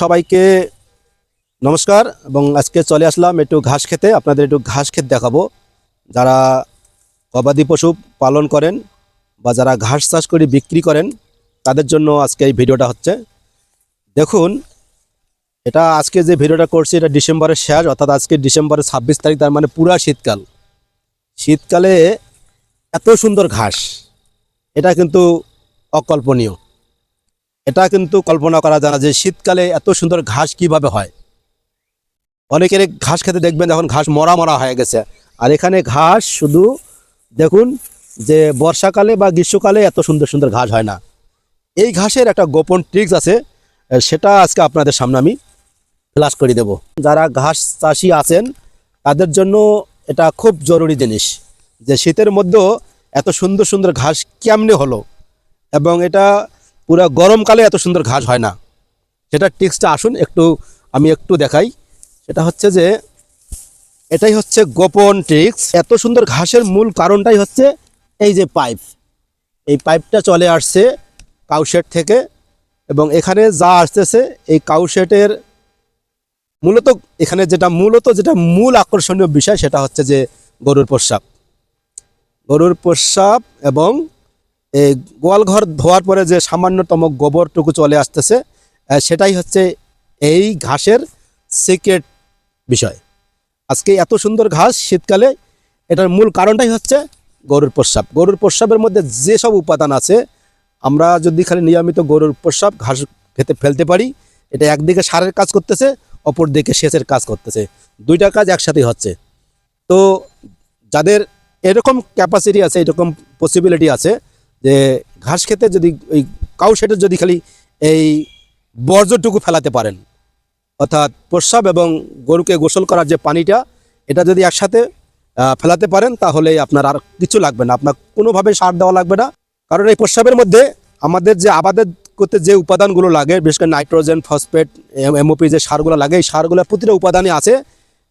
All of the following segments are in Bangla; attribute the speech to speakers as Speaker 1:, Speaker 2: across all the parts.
Speaker 1: সবাইকে নমস্কার এবং আজকে চলে আসলাম একটু ঘাস খেতে। আপনাদের একটু ঘাস খেত দেখাবো। যারা গবাদি পশু পালন করেন বা যারা ঘাস চাষ করে বিক্রি করেন, তাদের জন্য আজকে এই ভিডিওটা হচ্ছে। দেখুন, এটা আজকে যে ভিডিওটা করছি, এটা ডিসেম্বরের শেষ, অর্থাৎ আজকে ডিসেম্বরের ছাব্বিশ তারিখ, তার মানে পুরা শীতকাল। শীতকালে এত সুন্দর ঘাস, এটা কিন্তু অকল্পনীয়। এটা কিন্তু কল্পনা করা যায় না যে শীতকালে এত সুন্দর ঘাস কীভাবে হয়। অনেকের ঘাস খেতে দেখবেন এখন ঘাস মরা মরা হয়ে গেছে। আর এখানে ঘাস শুধু দেখুন যে বর্ষাকালে বা গ্রীষ্মকালে এত সুন্দর সুন্দর ঘাস হয় না। এই ঘাসের একটা গোপন ট্রিক্স আছে, সেটা আজকে আপনাদের সামনে আমি ফ্লাশ করে দেব। যারা ঘাস চাষি আছেন, তাদের জন্য এটা খুব জরুরি জিনিস যে শীতের মধ্যেও এত সুন্দর সুন্দর ঘাস কেমনে হলো? এবং এটা পুরো গরমকালে এত সুন্দর ঘাস হয় না। সেটা টিক্সটা আসুন, একটু আমি একটু দেখাই। সেটা হচ্ছে যে, এটাই হচ্ছে গোপন ট্রিক্স এত সুন্দর ঘাসের মূল কারণটাই হচ্ছে এই যে পাইপ। এই পাইপটা চলে আসছে কাউশেট থেকে এবং এখানে যা আসতেছে, এই কাউশেটের মূলত, এখানে যেটা মূলত, যেটা মূল আকর্ষণীয় বিষয় সেটা হচ্ছে যে গরুর প্রস্রাব। গরুর প্রস্রাব এবং এই গোয়ালঘর ধোয়ার পরে যে সামান্যতম গোবরটুকু চলে আসতেছে সেটাই হচ্ছে এই ঘাসের সিক্রেট বিষয়। আজকে এত সুন্দর ঘাস শীতকালে, এটার মূল কারণটাই হচ্ছে গরুর প্রস্রাব। গরুর প্রস্রাবের মধ্যে যেসব উপাদান আছে, আমরা যদি খালি নিয়মিত গরুর প্রস্রাব ঘাস খেতে ফেলতে পারি, এটা একদিকে সারের কাজ করতেছে অপর দিকে সেচের কাজ করতেছে। দুইটা কাজ একসাথেই হচ্ছে। তো যাদের এরকম ক্যাপাসিটি আছে, এরকম পসিবিলিটি আছে যে ঘাস খেতে যদি ওই কাউ সেটের যদি খালি এই বর্জ্যটুকু ফেলাতে পারেন, অর্থাৎ প্রস্রাব এবং গরুকে গোসল করার যে পানিটা, এটা যদি একসাথে ফেলাতে পারেন, তাহলে আপনার আর কিছু লাগবে না। আপনার কোনোভাবে সার দেওয়া লাগবে না। কারণ এই প্রস্রাবের মধ্যে আমাদের যে আবাদের করতে যে উপাদানগুলো লাগে, বিশেষ করে নাইট্রোজেন, ফসফেট এমওপি যে সারগুলো লাগে, এই সারগুলো প্রতিটা উপাদানই আছে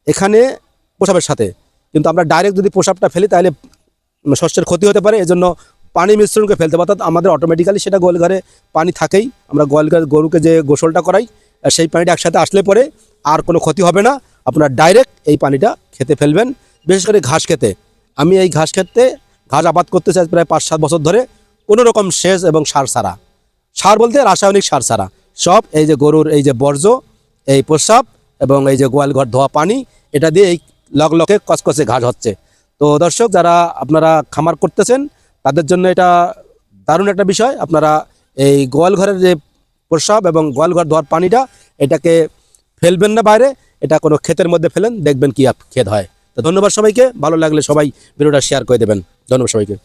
Speaker 1: এখানে প্রসাবের সাথে। কিন্তু আমরা ডাইরেক্ট যদি প্রসাবটা ফেলি, তাহলে শস্যের ক্ষতি হতে পারে। এজন্য পানি মিশ্রণকে ফেলতে অর্থাৎ আমাদের অটোমেটিক্যালি সেটা গোয়ালঘরে পানি থাকেই। আমরা গোয়ালঘর গরুকে যে গোসলটা করাই সেই পানিটা একসাথে আসলে পরে আর কোনো ক্ষতি হবে না। আপনারা ডাইরেক্ট এই পানিটা খেতে ফেলবেন। বিশেষ করে ঘাস খেতে। আমি এই ঘাস খেতে, ঘাস আবাদ করতে চাই প্রায় পাঁচ সাত বছর ধরে। কোনো রকম সেচ এবং সার সারা সার বলতে রাসায়নিক সার সারা সব এই যে গরুর এই যে বর্জ্য, এই প্রস্রাব এবং এই যে গোয়ালঘর ধোয়া পানি, এটা দিয়ে এই লক লকে কসকসে ঘাস হচ্ছে। তো দর্শক, যারা আপনারা খামার করতেছেন তাদের জন্য এটা দারুণ একটা বিষয়। আপনারা এই গোয়াল ঘরের যে প্রস্রাব এবং গোয়াল ঘর ধোয়ার পানিটা, এটাকে ফেলবেন না বাইরে, এটা কোনো ক্ষেতের মধ্যে ফেলেন, দেখবেন কী ক্ষেত হয়। তো ধন্যবাদ সবাইকে, ভালো লাগলে সবাই ভিডিওটা শেয়ার করে দেবেন। ধন্যবাদ সবাইকে।